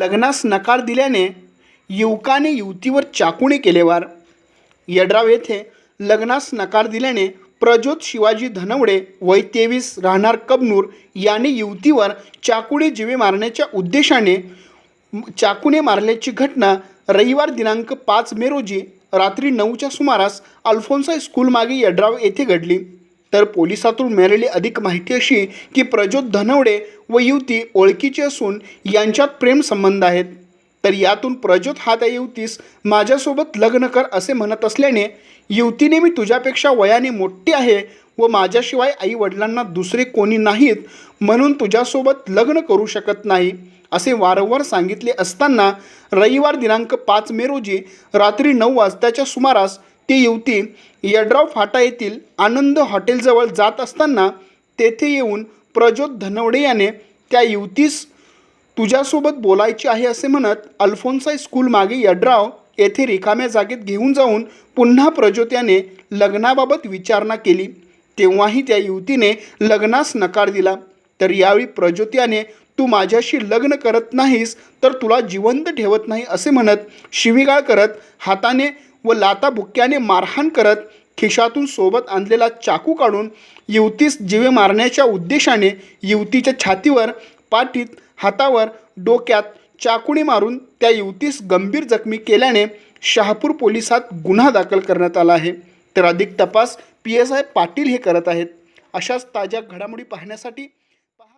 लग्नास नकार दिल्याने युवकाने युवतीवर चाकूने केले वार यड्राव येथे लग्नास नकार दिल्याने प्रज्योत शिवाजी धनवडे वय तेवीस राहणार कबनूर याने युवतीवर चाकूने जीवे मारण्याच्या उद्देशाने चाकूने मारल्याची घटना रविवार दिनांक पाच मे रोजी रात्री नऊच्या सुमारास अल्फोन्सा स्कूलमागे यड्राव येथे घडली. तर पोलिसातून मिळालेली अधिक माहिती अशी की प्रज्योत धनवडे व युवती ओळखीची असून यांच्यात प्रेमसंबंध आहेत. तर यातून प्रज्योत हा त्या युवतीस माझ्यासोबत लग्न कर असे म्हणत असल्याने युवतीने मी तुझ्यापेक्षा वयाने मोठी आहे व माझ्याशिवाय आई वडिलांना दुसरे कोणी नाहीत म्हणून तुझ्यासोबत लग्न करू शकत नाही असे वारंवार सांगितले असताना रविवार दिनांक पाच मे रोजी रात्री नऊ वाजताच्या सुमारास ती युवती यड्राव फाटा येथील आनंद हॉटेलजवळ जात असताना तेथे येऊन प्रज्योत धनवडे याने त्या युवतीस तुझ्यासोबत बोलायचे आहे असे म्हणत अल्फोन्साई स्कूल मागे यड्राव येथे रिकाम्या जागेत घेऊन जाऊन पुन्हा प्रज्योत याने लग्नाबाबत विचारणा केली. तेव्हाही त्या युवतीने लग्नास नकार दिला. तर यावेळी प्रज्योत याने तू माझ्याशी लग्न करत नाहीस तर तुला जिवंत ठेवत नाही असे म्हणत शिवीगाळ करत हाताने व लाताबुक्क्याने मारहाण करत खिशातून सोबत आणलेला चाकू काढून युवतीस जीवे मारण्याच्या उद्देशाने युवतीच्या छातीवर पाठीत हातावर डोक्यात चाकुने मारून त्या युवतीस गंभीर जखमी केल्याने शहापूर पोलिसात गुन्हा दाखल करण्यात आला आहे. तर अधिक तपास पी एस आय पाटील हे करत आहेत. अशाच ताज्या घडामोडी पाहण्यासाठी